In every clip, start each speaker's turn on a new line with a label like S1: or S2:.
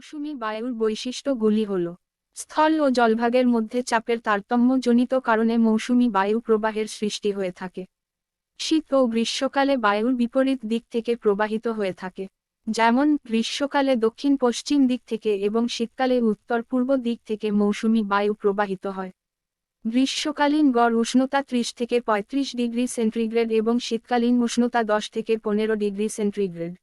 S1: মৌসুমী বায়ুর বৈশিষ্ট্যগুলি হল স্থল ও জলভাগের মধ্যে চাপের তারতম্যজনিত কারণে মৌসুমী বায়ু প্রবাহের সৃষ্টি হয়ে থাকে। শীত ও গ্রীষ্মকালে বায়ুর বিপরীত দিক থেকে প্রবাহিত হয়ে থাকে, যেমন গ্রীষ্মকালে দক্ষিণ পশ্চিম দিক থেকে এবং শীতকালে উত্তর পূর্ব দিক থেকে মৌসুমী বায়ু প্রবাহিত হয়। গ্রীষ্মকালীন গড় উষ্ণতা ত্রিশ থেকে পঁয়ত্রিশ ডিগ্রি সেন্টিগ্রেড এবং শীতকালীন উষ্ণতা দশ থেকে পনেরো ডিগ্রি সেন্টিগ্রেড।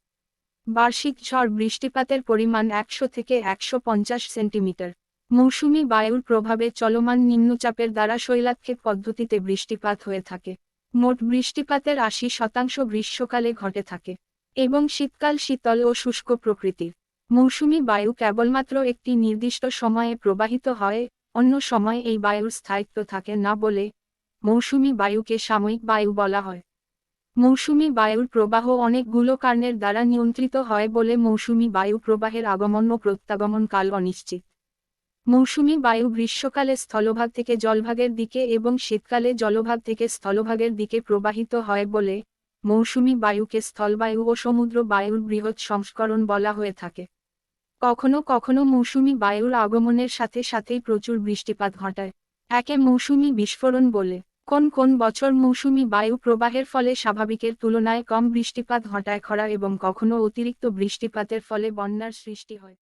S1: বার্ষিক ঝড় বৃষ্টিপাতের পরিমাণ একশো থেকে একশো পঞ্চাশ সেন্টিমিটার। মৌসুমী বায়ুর প্রভাবে চলমান নিম্নচাপের দ্বারা শৈলাক্ষেপ পদ্ধতিতে বৃষ্টিপাত হয়ে থাকে। মোট বৃষ্টিপাতের আশি শতাংশ গ্রীষ্মকালে ঘটে থাকে এবং শীতকাল শীতল ও শুষ্ক প্রকৃতির। মৌসুমী বায়ু কেবলমাত্র একটি নির্দিষ্ট সময়ে প্রবাহিত হয়, অন্য সময় এই বায়ুর স্থায়িত্ব থাকে না বলে মৌসুমী বায়ুকে সাময়িক বায়ু বলা হয়। মৌসুমী বায়ুর প্রবাহ অনেকগুলো কারণের দ্বারা নিয়ন্ত্রিত হয় বলে মৌসুমি বায়ু প্রবাহের আগমন ও প্রত্যাগমন কাল অনিশ্চিত। মৌসুমি বায়ু গ্রীষ্মকালে স্থলভাগ থেকে জলভাগের দিকে এবং শীতকালে জলভাগ থেকে স্থলভাগের দিকে প্রবাহিত হয় বলে মৌসুমী বায়ুকে স্থলবায়ু ও সমুদ্র বায়ুর বৃহৎ সংস্করণ বলা হয়ে থাকে। কখনো কখনো মৌসুমি বায়ুর আগমনের সাথে সাথেই প্রচুর বৃষ্টিপাত ঘটায়। একে মৌসুমি বিস্ফোরণ বলে। কোন কোন বছর মৌসুমি বায়ু প্রবাহের ফলে স্বাভাবিকের তুলনায় কম বৃষ্টিপাত ঘটায় খরা এবং কখনও অতিরিক্ত বৃষ্টিপাতের ফলে বন্যার সৃষ্টি হয়।